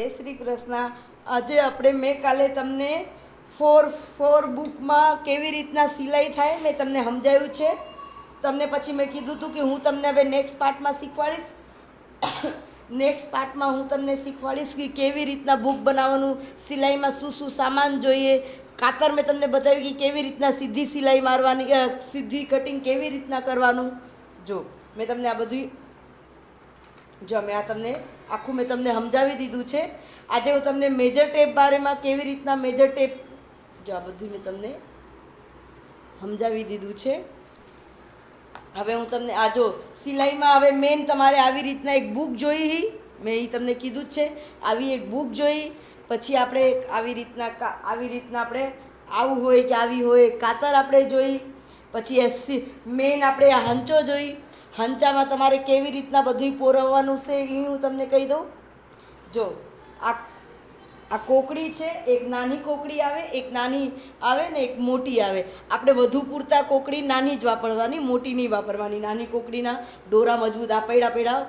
જય શ્રી કૃષ્ણ. આજે આપણે મેં કાલે તમને ફોર ફોર બુકમાં કેવી રીતના સિલાઈ થાય મેં તમને સમજાવ્યું છે. તમને પછી મેં કીધું હતું કે હું તમને હવે નેક્સ્ટ પાર્ટમાં શીખવાડીશ. નેક્સ્ટ પાર્ટમાં હું તમને શીખવાડીશ કે કેવી રીતના બુક બનાવવાનું, સિલાઈમાં શું શું સામાન જોઈએ. કાતર મેં તમને બતાવ્યું કે કેવી રીતના સીધી સિલાઈ મારવાની સીધી કટિંગ કેવી રીતના કરવાનું. જો, મેં તમને આ બધું જો મેં આ તમને આખું મેં તમને સમજાવી દીધું છે. આજે હું તમને મેજર ટેપ બારેમાં કેવી રીતના મેજર ટેપ જો આ બધું મેં તમને સમજાવી દીધું છે. હવે હું તમને આ જો સિલાઈમાં હવે મેન તમારે આવી રીતના એક બુક જોઈ મેં એ તમને કીધું જ છે. આવી એક બુક જોઈ. પછી આપણે આવી રીતના આવી રીતના આપણે આવું હોય કે આવી હોય, કાતર આપણે જોઈ. પછી એ મેન આપણે આ હંચો જોઈ. હંચામાં તમારે કેવી રીતના બધું પોરવવાનું છે એ હું તમને કહી દઉં. જો, આ આ કોકડી છે, એક નાની કોકડી આવે, એક નાની આવે ને એક મોટી આવે. આપણે વધુ પૂરતા કોકડી નાની જ વાપરવાની, મોટી નહીં વાપરવાની. નાની કોકડીના ડોરા મજબૂત આ પૈડા પૈડા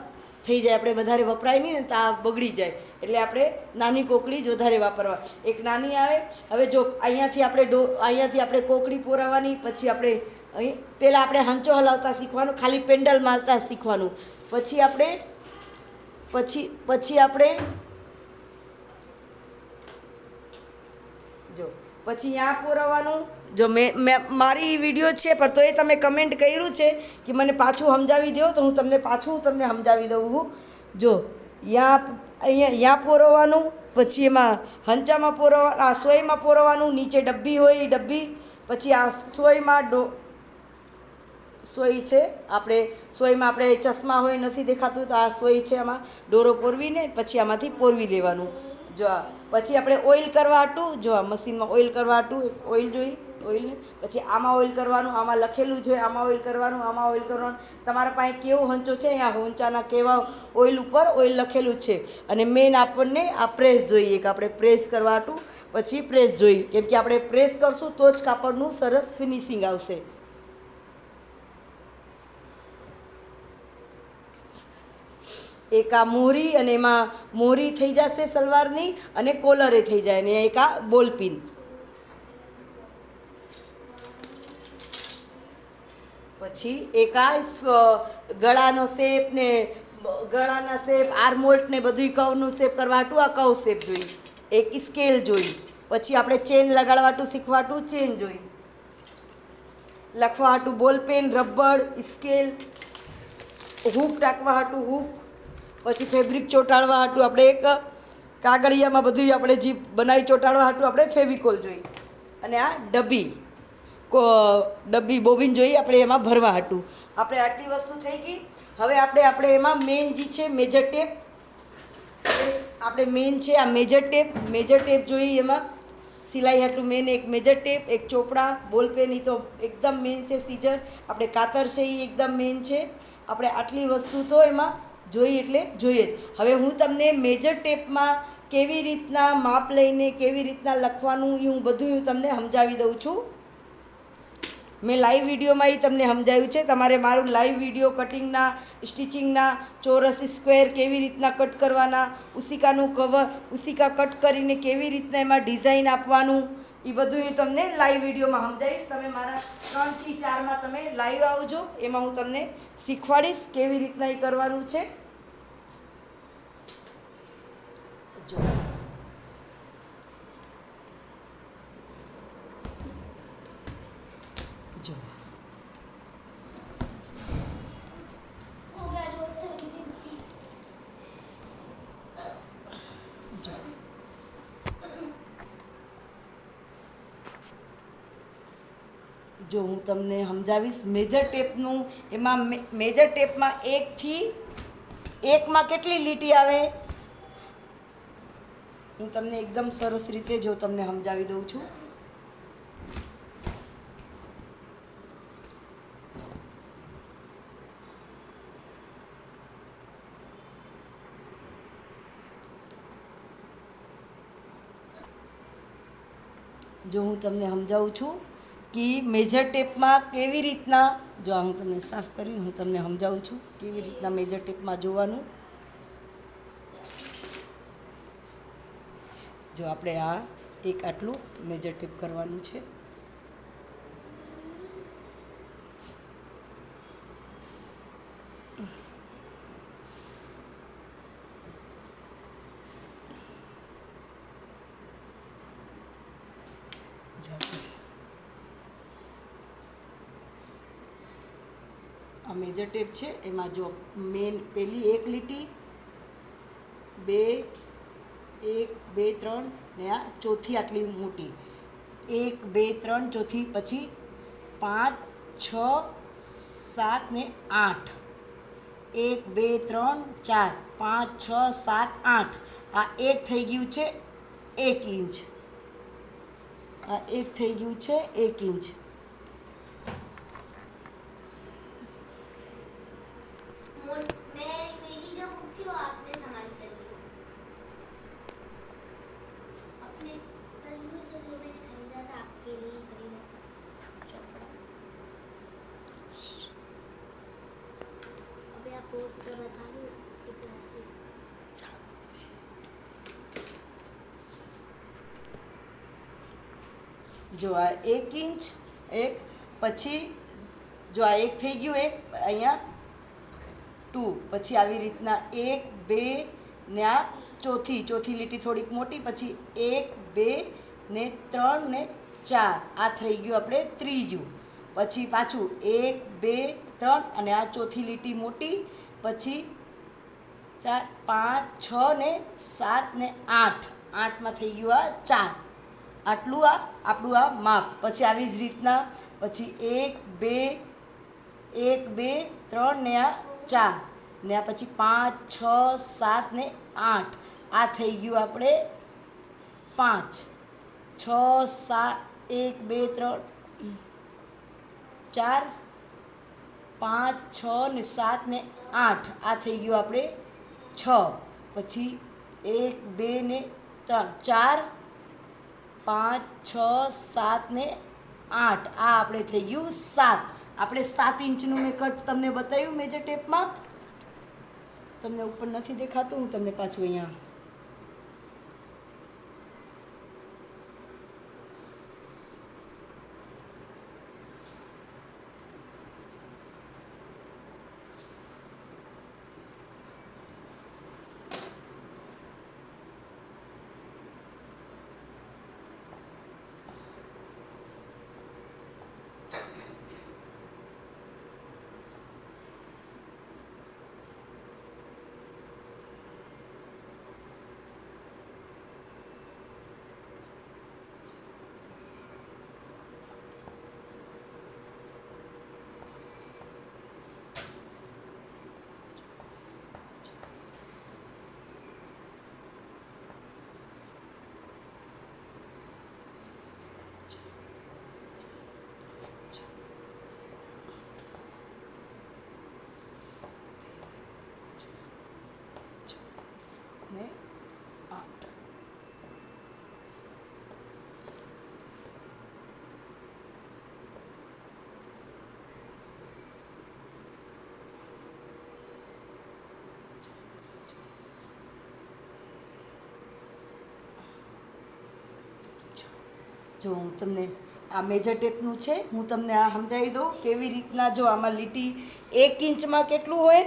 થઈ જાય, આપણે વધારે વપરાય નહીં ને તો આ બગડી જાય. એટલે આપણે નાની કોકડી જ વધારે વાપરવા. એક નાની આવે. હવે જો, અહીંયાથી આપણે ડો અહીંયાથી આપણે કોકડી પોરાવાની પછી આપણે અહીં પહેલાં આપણે હાંચો હલાવતા શીખવાનું, ખાલી પેન્ડલ મારતા શીખવાનું. પછી આપણે, પછી પછી આપણે, જો, પછી ત્યાં પોરવવાનું જો મેં મેં, મારી વીડિયો છે, પણ તો એ તમે કમેન્ટ કર્યું છે કે મને પાછું સમજાવી દો, તો હું તમને પાછું તમને સમજાવી દઉં જો, યા, અહીંયા યા પોરવવાનું પછી એમાં હંચામાં પોરવા, આ સોયમાં પોરવવાનું નીચે ડબ્બી હોય એ ડબ્બી, પછી આ સોયમાં ડો સોય છે. આપણે સોયમાં આપણે ચશ્મા હોય, નથી દેખાતું, તો આ સોય છે આમાં. ડોરો પોરવીને પછી આમાંથી પોરવી લેવાનું. જો પછી આપણે ઓઇલ કરવા હાટું, જો આ મશીનમાં ઓઇલ કરવા હાટું ઓઇલ જોઈ ઓઇલ પછી આમાં ઓઇલ કરવાનું, આમાં લખેલું જોઈએ આમાં ઓઇલ કરવાનું, આમાં ઓઇલ કરવાનું. તમારા પાસે કેવો હંચો છે? આ હોંચાના કેવા ઓઇલ ઉપર ઓઇલ લખેલું છે. અને મેઇન આપણને આ પ્રેસ જોઈએ, કે આપણે પ્રેસ કરવા હાટું, પછી પ્રેસ જોઈએ. કેમ કે આપણે પ્રેસ કરશું તો જ કાપડનું સરસ ફિનિશિંગ આવશે. એક આ મોરી અને એમાં મોરી થઈ જશે સલવારની અને કોલરે થઈ જાય ને એક આ બોલપિન. પછી એક આ ગળાનો શેપ ને ગળાના શેપ, આર્મોલ્ટ ને બધું કવનું શેપ કરવાટું આ કવ શેપ જોઈ. એક સ્કેલ જોઈ. પછી આપણે ચેન લગાડવાટું શીખવાટું ચેન જોઈ. લખવા હાટું બોલપેન રબડ સ્કેલ, હૂક રાખવા હાટું હૂક. પછી ફેબ્રિક ચોંટાડવા હાટું આપણે એક કાગળિયામાં બધું આપણે જે બનાવી ચોંટાડવા હાટું આપણે ફેવિકોલ જોઈએ. અને આ ડબ્બી. ડબ્બી બોબિન જોઈએ આપણે એમાં ભરવા હાટું. આપણે આટલી વસ્તુ થઈ ગઈ. હવે આપણે આપણે એમાં મેઇન જે છે મેજર ટેપ આપણે મેઇન છે આ મેજર ટેપ મેજર ટેપ જોઈએ એમાં. સિલાઈ હાટું મેન એક મેજર ટેપ એક ચોપડા બોલપેન એ તો એકદમ મેન છે સીઝર આપણે કાતર છે એ એકદમ મેન છે. આપણે આટલી વસ્તુ તો એમાં જોઈએ એટલે જોઈએ જ. હવે હું તમને મેજર ટેપમાં કેવી રીતના માપ લઈને કેવી રીતના લખવાનું એ હું બધું હું તમને સમજાવી દઉં છું. મેં લાઈવ વિડીયોમાં એ તમને સમજાવ્યું છે. તમારે મારું લાઈવ વીડિયો કટિંગના સ્ટિચિંગના ચોરસ સ્ક્વેર કેવી રીતના કટ કરવાના ઉસિકાનું કવર ઉસિકા કટ કરીને કેવી રીતના એમાં ડિઝાઇન આપવાનું એ બધું હું તમને લાઈવ વિડીયોમાં સમજાવીશ. તમે મારા ત્રણથી ચારમાં તમે લાઈવ આવજો. એમાં હું તમને શીખવાડીશ કેવી રીતના એ કરવાનું છે. જો જો જો હું તમને સમજાવીશ મેજર ટેપનું એમાં મેજર ટેપમાં એકથી એકમાં કેટલી લીટી આવે હું તમને એકદમ સરસ રીતે જો તમને સમજાવી દઉં છું. જો હું તમને સમજાવું છું કે મેજર ટેપમાં કેવી રીતના, જો હું તમને સાફ કરીને હું તમને સમજાવું છું કેવી રીતના મેજર ટેપમાં જોવાનું. જો આપણે આ એક આટલું મેજર ટેપ કરવાનું છે. આ મેજર ટેપ છે. એમાં જો મેન પેલી એક લીટી, બે એક, બે, ત્રણ ને આ ચોથી આટલી મોટી. એક, બે, ત્રણ, ચોથી, પછી પાંચ, છ, સાત ને આઠ. એક, બે, ત્રણ, ચાર, પાંચ, છ, સાત, આઠ. આ એક થઈ ગયું છે એક ઇંચ. આ એક થઈ ગયું છે એક ઇંચ. જો આ એક ઇંચ, એક, પછી જો આ એક થઈ ગયું, એક, અહીંયા ટુ, પછી આવી રીતના એક, બે, ને આ ચોથી ચોથી લીટી થોડીક મોટી, પછી એક, બે, ને ત્રણ, ને ચાર, આ થઈ ગયું આપણે ત્રીજું. પછી પાછું એક, બે, ત્રણ, અને આ ચોથી લીટી મોટી, પછી ચાર, પાંચ, છ, ને સાત, ને આઠ. આઠમાં થઈ ગયું આ ચાર. આટલું આ, આપણું આ માપ. પછી આવી જ રીતના, પછી એક, બે એક, બે, ત્રણ ને આ ચાર. ને આ પછી પાંચ, છ, સાત ને આઠ. આ થઈ ગયું આપણે પાંચ. છ, સાત, એક, બે, ત્રણ, ચાર, પાંચ, છ ને સાત ને આઠ. આ થઈ ગયું આપણે છ. પછી એક, બે ને ત્રણ. ચાર પાંચ, છ, સાત ને આઠ. આ આપણે થઈ ગયું સાત. આપણે સાત ઇંચનું મેં કટ તમને બતાવ્યું મેજર ટેપમાં તમને ઉપર નથી દેખાતું, હું તમને પાછું અહીંયા ને આઠ જો હું તમને આ મેજર ટેપનું છે, હું તમને આ સમજાવી દઉં કેવી રીતના જો આમાં લીટી એક ઇંચમાં કેટલું હોય?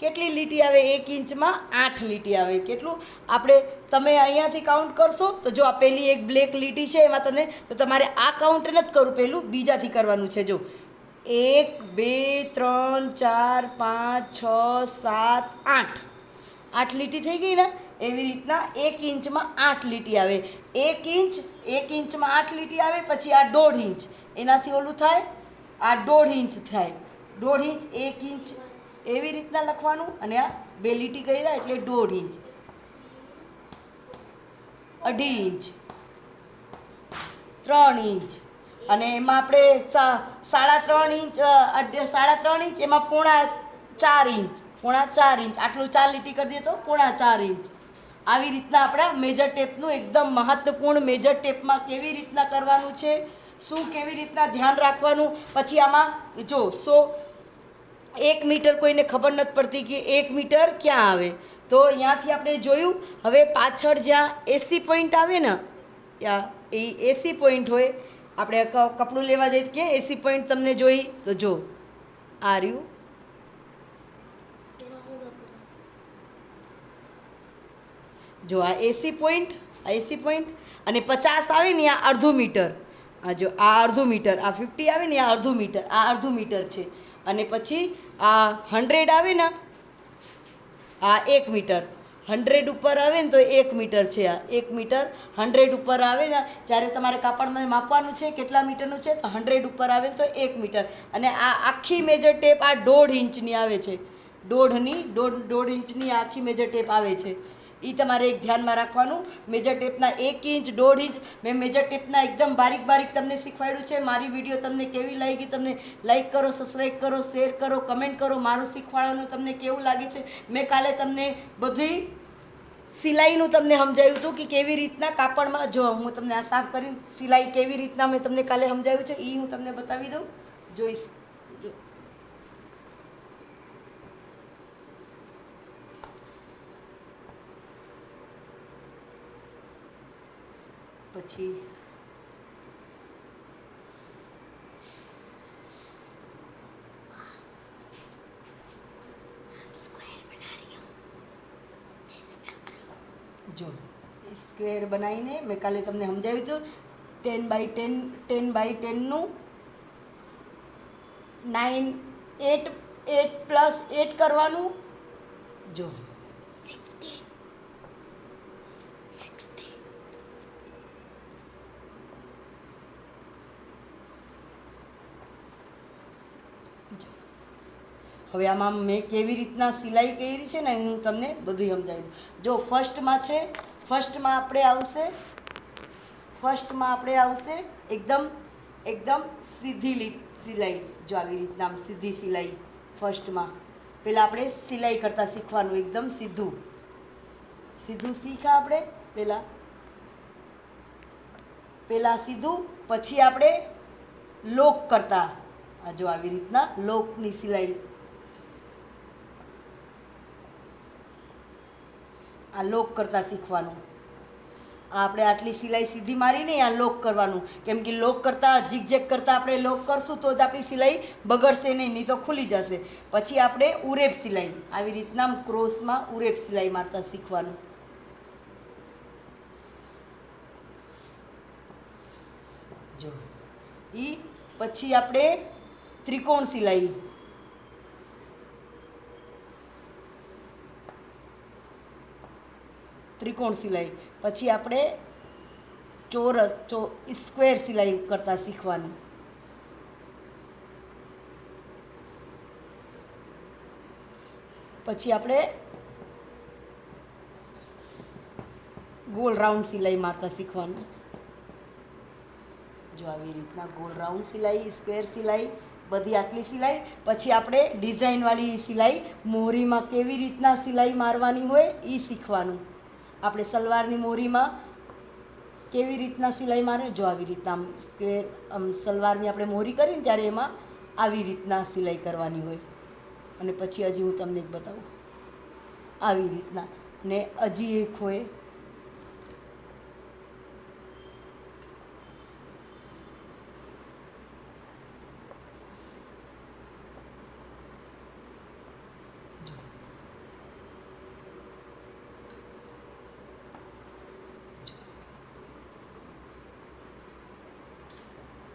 કેટલી લીટી આવે એક ઇંચમાં? આઠ લીટી આવે. કેટલું? આપણે, તમે અહીંયાથી કાઉન્ટ કરશો, તો જો આ પેલી એક બ્લેક લીટી છે એમાં તમને તો તમારે આ કાઉન્ટ નથી કરવું પહેલું, બીજાથી કરવાનું છે. જો એક, બે, ત્રણ, ચાર, પાંચ, છ, સાત, આઠ. આઠ લીટી થઈ ગઈ ને, એવી રીતના એક ઇંચમાં આઠ લીટી આવે. એક ઇંચ એક ઇંચમાં આઠ લીટી આવે, પછી આ દોઢ ઇંચ. એનાથી ઓલું થાય, આ દોઢ ઇંચ થાય. દોઢ ઇંચ, એક ઇંચ, એવી રીતના લખવાનું અને આ બે લીટી કર્યા એટલે દોઢ ઇંચ. અઢી ઇંચ. ત્રણ ઇંચ. અને એમાં આપણે સાડા ત્રણ ઇંચ સાડા ત્રણ ઇંચ, એમાં પોણા ચાર ઇંચ. પોણા ચાર ઇંચ. આટલું ચાર લીટી કરી દઈએ તો પોણા ચાર ઇંચ. આવી રીતના આપણે મેજર ટેપનું એકદમ મહત્વપૂર્ણ મેજર ટેપમાં કેવી રીતના કરવાનું છે, શું કેવી રીતના ધ્યાન રાખવાનું, પછી આમાં જો, સો એક મીટર કોઈને ખબર નથી પડતી કે એક મીટર ક્યાં આવે. તો અહીંયાથી આપણે જોયું, હવે પાછળ જ્યાં એસી પોઈન્ટ આવે ને એ એસી પોઈન્ટ હોય, આપણે કપડું લેવા જઈએ કે એસી પોઈન્ટ તમને જોઈ, તો જો, આ રહ્યું. જો આ એસી પોઈન્ટ આ એસી પોઈન્ટ અને પચાસ આવે ને આ અડધું મીટર. આ જો આ અડધું મીટર, આ ફિફ્ટી આવે ને આ અડધું મીટર, આ અડધું મીટર છે. અને પછી આ હંડ્રેડ આવે ને આ એક મીટર. હંડ્રેડ ઉપર આવે ને તો એક મીટર છે આ. એક મીટર હંડ્રેડ ઉપર આવે ને, જ્યારે તમારે કાપડમાં માપવાનું છે કેટલા મીટરનું છે, તો હંડ્રેડ ઉપર આવે તો એક મીટર. અને આ આખી મેજર ટેપ આ દોઢ ઇંચની આવે છે. દોઢની, દોઢ દોઢ ઇંચની આખી મેજર ટેપ આવે છે. એ તમારે એક ધ્યાનમાં રાખવાનું. મેજર ટેપના એક ઇંચ દોઢ ઇંચ મેં મેજર ટેપના એકદમ બારીક બારીક તમને શીખવાડ્યું છે. મારી વીડિયો તમને કેવી લાગી તમને લાઇક કરો સબસ્ક્રાઈબ કરો શેર કરો કમેન્ટ કરો. મારું શીખવાડવાનું તમને કેવું લાગે છે? મેં કાલે તમને બધી સિલાઈનું તમને સમજાવ્યું હતું કે કેવી રીતના કાપડમાં જો, હું તમને આ સાફ કરીને સિલાઈ કેવી રીતના મેં તમને કાલે સમજાવ્યું છે એ હું તમને બતાવી દઉં. જોઈશ જો પછી જો સ્ક્વેર બનાવીને મેં કાલે તમને સમજાવ્યું હતું ten by ten ten by ટેનનું nine eight eight plus eight કરવાનું. જો હવે આમાં મેં કેવી રીતના સિલાઈ કરી છે ને હું તમને બધું સમજાવી દઉં. જો ફર્સ્ટમાં છે, ફર્સ્ટમાં આપણે આવશે, ફર્સ્ટમાં આપણે આવશે એકદમ એકદમ સીધી લી, સિલાઈ, જો આવી રીતના આમ સીધી સિલાઈ ફર્સ્ટમાં. પહેલાં આપણે સિલાઈ કરતાં શીખવાનું, એકદમ સીધું. સીધું શીખા આપણે પહેલાં. પહેલાં સીધું, પછી આપણે લોક કરતા. આ જો આવી રીતના લોકની સિલાઈ આ લોક કરતાં શીખવાનું. આપણે આટલી સિલાઈ સીધી મારીને આ લોક કરવાનું. કેમ કે લોક કરતાં ઝીકઝેક કરતાં આપણે લોક કરશું તો જ આપણી સિલાઈ બગડશે નહીં નહીં તો ખુલી જશે. પછી આપણે ઉરેપ સિલાઈ, આવી રીતના ક્રોસમાં ઉરેપ સિલાઈ મારતા શીખવાનું. જો. એ પછી આપણે ત્રિકોણ સિલાઈ. ત્રિકોણ સિલાઈ. પછી આપણે ચોરસ, ચો, સ્ક્વેર સિલાઈ કરતાં શીખવાનું. પછી આપણે ગોલ રાઉન્ડ સિલાઈ મારતા શીખવાનું. જો આવી રીતના ગોલ રાઉન્ડ સિલાઈ, સ્ક્વેર સિલાઈ, બધી આટલી સિલાઈ. પછી આપણે ડિઝાઇનવાળી સિલાઈ મોહરીમાં કેવી રીતના સિલાઈ મારવાની હોય એ શીખવાનું. આપણે સલવારની મોરીમાં કેવી રીતના સિલાઈ મારે? જો આવી રીતના સ્ક્વેર આમ સલવારની આપણે મોરી કરીને ત્યારે એમાં આવી રીતના સિલાઈ કરવાની હોય. અને પછી હજી હું તમને એક બતાવું. આવી રીતના. ને હજી એક હોય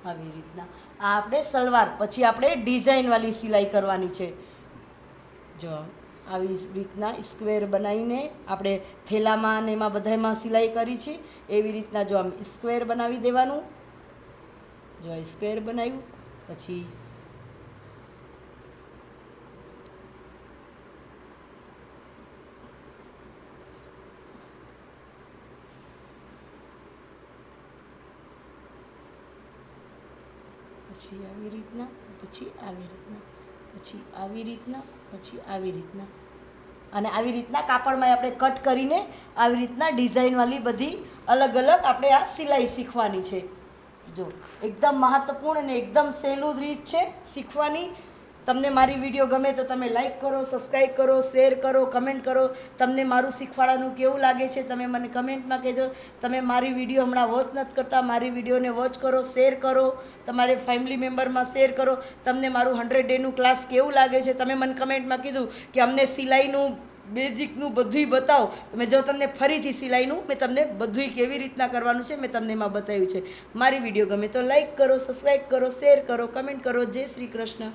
આવી રીતના. આ આપણે સલવાર, પછી આપણે ડિઝાઇનવાળી સિલાઈ કરવાની છે. જો, આવી રીતના સ્ક્વેર બનાવીને આપણે થેલામાં અને એમાં બધામાં સિલાઈ કરી છે. એવી રીતના જો આમ સ્ક્વેર બનાવી દેવાનું. જો સ્ક્વેર બનાવ્યું, પછી પછી આવી રીતના, પછી આવી રીતના, પછી આવી રીતના, પછી આવી રીતના. અને આવી રીતના કાપડમાં આપણે કટ કરીને આવી રીતના ડિઝાઇનવાળી બધી અલગ અલગ આપણે આ સિલાઈ શીખવાની છે. જો, એકદમ મહત્વપૂર્ણ અને એકદમ સહેલું રીત છે શીખવાની. તમને મારી વીડિયો ગમે તો તમે લાઈક કરો સબસ્ક્રાઈબ કરો શેર કરો કમેન્ટ કરો. તમને મારું શીખવાડવાનું કેવું લાગે છે તમે મને કમેન્ટમાં કહેજો. તમે મારી વીડિયો હમણાં વોચ નથી કરતા, મારી વિડીયોને વોચ કરો શેર કરો. તમારે ફેમિલી મેમ્બરમાં શેર કરો. તમને મારું હંડ્રેડ ડેનું ક્લાસ કેવું લાગે છે તમે મને કમેન્ટમાં કીધું કે અમને સિલાઈનું બેઝિકનું બધુંય બતાવો. તો મેં જો તમને ફરીથી સિલાઈનું મેં તમને બધુંય કેવી રીતના કરવાનું છે મેં તમને એમાં બતાવ્યું છે. મારી વીડિયો ગમે તો લાઈક કરો સબસ્ક્રાઈબ કરો શેર કરો કમેન્ટ કરો. જય શ્રી કૃષ્ણ.